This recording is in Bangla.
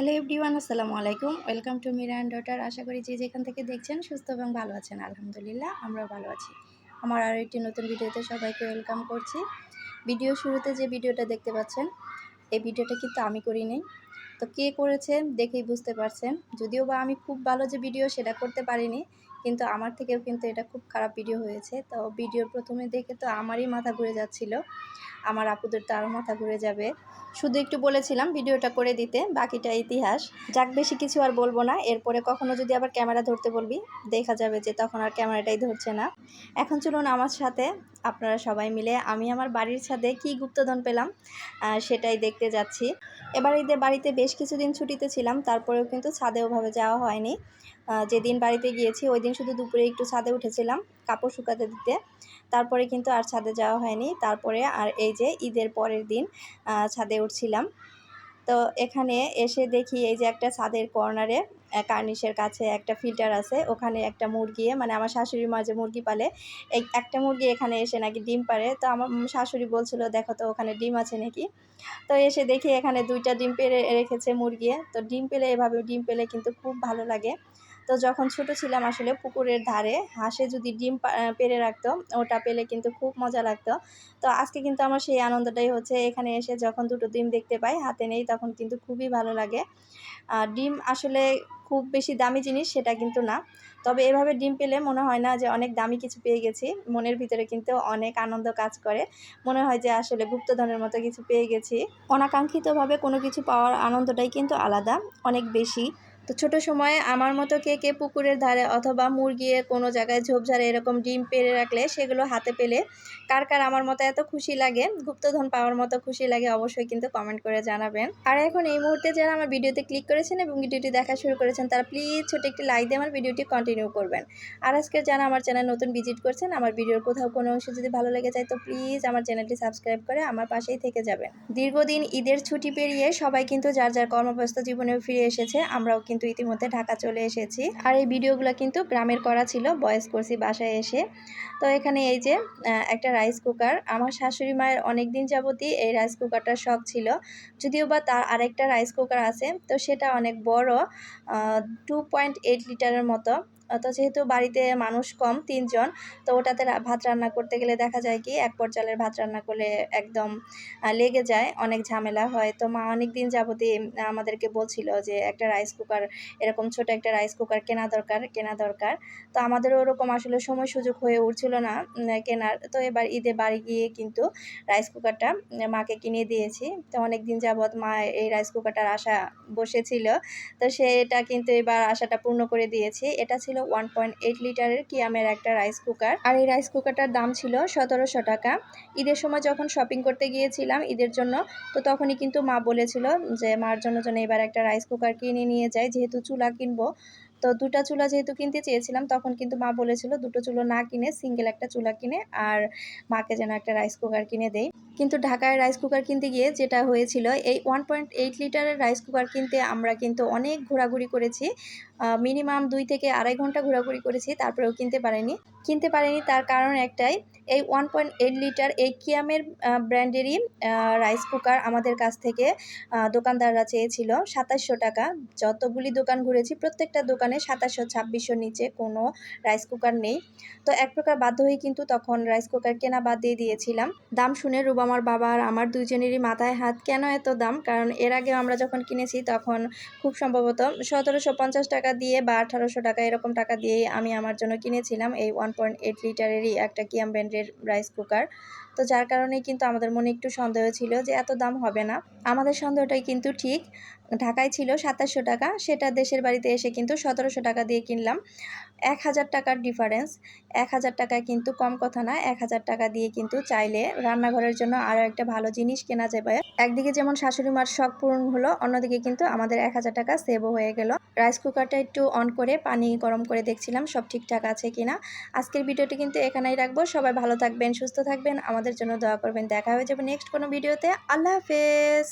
হ্যালো এভরিওয়ান আসসালামু আলাইকুম। Welcome to Mira and daughter আশা করি যে যেখান থেকে দেখছেন, সুস্থ এবং ভালো আছেন। আলহামদুলিল্লাহ, আমরাও ভালো আছি। আমার আরও একটি নতুন ভিডিওতে সবাইকে ওয়েলকাম করছি। ভিডিও শুরুতে যে ভিডিওটা দেখতে পাচ্ছেন, এই ভিডিওটা কিন্তু আমি করি করিনি। তো কে করেছে দেখেই বুঝতে পারছেন। যদিও বা আমি খুব ভালো যে ভিডিও সেটা করতে পারিনি, কিন্তু আমার থেকেও কিন্তু এটা খুব খারাপ ভিডিও হয়েছে। তো ভিডিওর প্রথমে দেখে তো আমারই মাথা ঘুরে যাচ্ছিল। আমার আপুদের তো আরও মাথা ঘুরে যাবে। শুধু একটু বলেছিলাম ভিডিওটা করে দিতে, বাকিটা ইতিহাস। যাক, বেশি কিছু আর বলব না। এরপরে কখনো যদি আবার ক্যামেরা ধরতে বলবি, দেখা যাবে যে তখন আর ক্যামেরাটাই ধরছে না। এখন চলুন আমার সাথে আপনারা সবাই মিলে আমি আমার বাড়ির ছাদে কি গুপ্তধন পেলাম সেটাই দেখতে যাচ্ছি। এবার ঈদে বাড়িতে বেশ কিছুদিন ছুটিতে ছিলাম, তারপরেও কিন্তু ছাদে ওভাবে যাওয়া হয়নি। যেদিন বাড়িতে গিয়েছি, ওই দিন শুধু দুপুরে একটু ছাদে উঠেছিলাম, কাপড় শুকাতে দিতে। তারপরে কিন্তু আর ছাদে যাওয়া হয়নি, তারপরে আর এই যে ঈদের পরের দিন ছাদে উঠছিলাম। তো এখানে এসে দেখি এই যে একটা ছাদের কর্নারে কার্নিশের কাছে একটা ফিল্টার আছে, ওখানে একটা মুরগি মানে আমার শাশুড়ি মাঝে মুরগি পালে, এই একটা মুরগি এখানে এসে নাকি ডিম পারে। তো আমার শাশুড়ি বলছিল, দেখো তো, ওখানে ডিম আছে নাকি? তো এসে দেখি এখানে দুইটা ডিম পেড়ে রেখেছে মুরগি। তো ডিম পেলে এভাবে, ডিম পেলে কিন্তু খুব ভালো লাগে। তো যখন ছোট ছিলাম আসলে পুকুরের ধারে হাঁসে যদি ডিম পা- আহ, পেড়ে রাখতো ওটা পেলে কিন্তু খুব মজা লাগতো। তো আজকে কিন্তু আমার সেই আনন্দটাই হচ্ছে এখানে এসে যখন দুটো ডিম দেখতে পাই হাতে নেই তখন কিন্তু খুবই ভালো লাগে। ডিম আসলে খুব বেশি দামি জিনিস সেটা কিন্তু না। তবে এভাবে ডিম পেলে মনে হয় না যে অনেক দামি কিছু পেয়ে গেছি। মনের ভিতরে কিন্তু অনেক আনন্দ কাজ করে। মনে হয় যে আসলে গুপ্তধনের মতো কিছু পেয়ে গেছি। অনাকাঙ্ক্ষিতভাবে কোনো কিছু পাওয়ার আনন্দটাই কিন্তু আলাদা অনেক বেশি। তো ছোট সময়ে আমার মতো কে কে পুকুরের ধারে অথবা মুরগিয়ে কোনো জায়গায় ঝোপঝাড়ে এরকম ডিম পেড়ে রাখলে সেগুলো হাতে পেলে কার কার আমার মতো এত খুশি লাগে, গুপ্তধন পাওয়ার মতো খুশি লাগে অবশ্যই কিন্তু কমেন্ট করে জানাবেন। আর এখন এই মুহূর্তে যারা আমার ভিডিওতে ক্লিক করেছেন এবং ভিডিওটি দেখা শুরু করেছেন, তারা প্লিজ ছোট একটি লাইক দিয়ে আমার ভিডিওটি কন্টিনিউ করবেন। আর আজকে যারা আমার চ্যানেল নতুন ভিজিট করছেন, আমার ভিডিওর কোথাও কোনো অংশ যদি ভালো লেগে যায়, তো প্লিজ আমার চ্যানেলটি সাবস্ক্রাইব করে আমার পাশেই থেকে যাবেন। দীর্ঘদিন ঈদের ছুটি পেরিয়ে সবাই কিন্তু যার যার কর্মব্যস্ত জীবনে ফিরে এসেছে, আমরাও কিন্তু ইতিমধ্যে ঢাকা চলে এসেছি। আর এই ভিডিওগুলো কিন্তু গ্রামের করা ছিল বয়স করছি বাসায় এসে। তো এখানে এই যে একটা রাইস কুকার। আমার শাশুড়ি মায়ের অনেক দিন যাবতই এই রাইস কুকারটার শখ ছিল। যদিও বা তার আরেকটা রাইস কুকার আছে, তো সেটা অনেক বড় টু পয়েন্ট এইট লিটারের মতো। তো যেহেতু বাড়িতে মানুষ কম, তিনজন, তো ওটাতে ভাত রান্না করতে গেলে দেখা যায় কি, এক পর চালের ভাত রান্না করলে একদম লেগে যায়, অনেক ঝামেলা হয়। তো মা অনেক দিন যাবতই আমাদেরকে বলছিল যে একটা রাইস কুকার এরকম ছোট একটা রাইস কুকার কেনা দরকার কেনা দরকার। তো আমাদেরও ওরকম আসলে সময় সুযোগ হয়ে উঠছিল না কেনার। তো এবার ঈদে বাড়ি গিয়ে কিন্তু রাইস কুকারটা মাকে কিনে দিয়েছি। তো অনেক দিন যাবৎ মা এই রাইস কুকারটার আশা বসেছিল। তো সেটা কিন্তু এবার আশাটা পূর্ণ করে দিয়েছি। এটা ছিল ওয়ান পয়েন্ট এইট লিটারের কিয়ামের একটা রাইস কুকার আর এই রাইস কুকারটার দাম ছিল সতেরোশো টাকা। ঈদের সময় যখন শপিং করতে গিয়েছিলাম ঈদের জন্য, তো তখনই কিন্তু মা বলেছিল যে, মার জন্য যেন এবার একটা রাইস কুকার কিনে নিয়ে যাই, যেহেতু চুলা কিনবো। তো দুটা চুলা যেহেতু কিনতে চেয়েছিলাম, তখন কিন্তু মা বলেছিল দুটো চুলো না কিনে সিঙ্গেল একটা চুলা কিনে আর মাকে যেন একটা রাইস কুকার কিনে দেই। কিন্তু ঢাকায় রাইস কুকার কিনতে গিয়ে যেটা হয়েছিল, এই ওয়ান পয়েন্ট এইট লিটারের রাইস কুকার কিনতে আমরা কিন্তু অনেক ঘোরাঘুরি করেছি। মিনিমাম দুই থেকে আড়াই ঘণ্টা ঘোরাঘুরি করেছি, তারপরেও কিনতে পারিনি। কিনতে পারিনি তার কারণ একটাই, এই ওয়ান পয়েন্ট এইট লিটার এই কিয়ামের ব্র্যান্ডেরই রাইস কুকার আমাদের কাছ থেকে দোকানদাররা চেয়েছিল সাতাশশো টাকা। যতগুলি দোকান ঘুরেছি, প্রত্যেকটা দোকানে সাতাশশো, ছাব্বিশশো নিচে কোনো রাইস কুকার নেই। তো এক প্রকার বাধ্য হয়ে কিন্তু তখন রাইস কুকার কেনা বাদ দিয়ে দিয়েছিলাম। দাম শুনে রুবামার বাবা আর আমার দুজনেরই মাথায় হাত, কেন এত দাম? কারণ এর আগে আমরা যখন কিনেছি, তখন খুব সম্ভবত সতেরোশো পঞ্চাশ টাকা দিয়ে বা আঠারোশো টাকা এরকম টাকা দিয়েই আমি আমার জন্য কিনেছিলাম এই ওয়ান পয়েন্ট এইট লিটারেরই একটা কিয়াম ব্র্যান্ডের রাইস কুকার তো যার কারণে কিন্তু আমাদের মনে একটু সন্দেহ ছিল যে এত দাম হবে না। আমাদের সন্দেহটাই কিন্তু ঠিক। ঢাকায় ছিল সাতাশশো টাকা। সেটা দেশের বাড়িতে এসে কিন্তু সতেরোশো টাকা দিয়ে কিনলাম। এক হাজার টাকার ডিফারেন্স এক হাজার টাকা কিন্তু কম কথা না। এক হাজার টাকা দিয়ে কিন্তু চাইলে রান্নাঘরের জন্য আরও একটা ভালো জিনিস কেনা যাবে। একদিকে যেমন শাশুড়ি মার শখ পূরণ হলো, অন্যদিকে কিন্তু আমাদের এক হাজার টাকা সেভও হয়ে গেল। রাইস কুকারটা একটু অন করে, পানি গরম করে দেখছিলাম সব ঠিকঠাক আছে কিনা। আজকের ভিডিওটি কিন্তু এখানেই রাখব। সবাই ভালো থাকবেন, সুস্থ থাকবেন। আমাদের জন্য দোয়া করবেন। দেখা হয়ে যাবে নেক্সট কোনো ভিডিওতে আল্লাহ হাফেজ।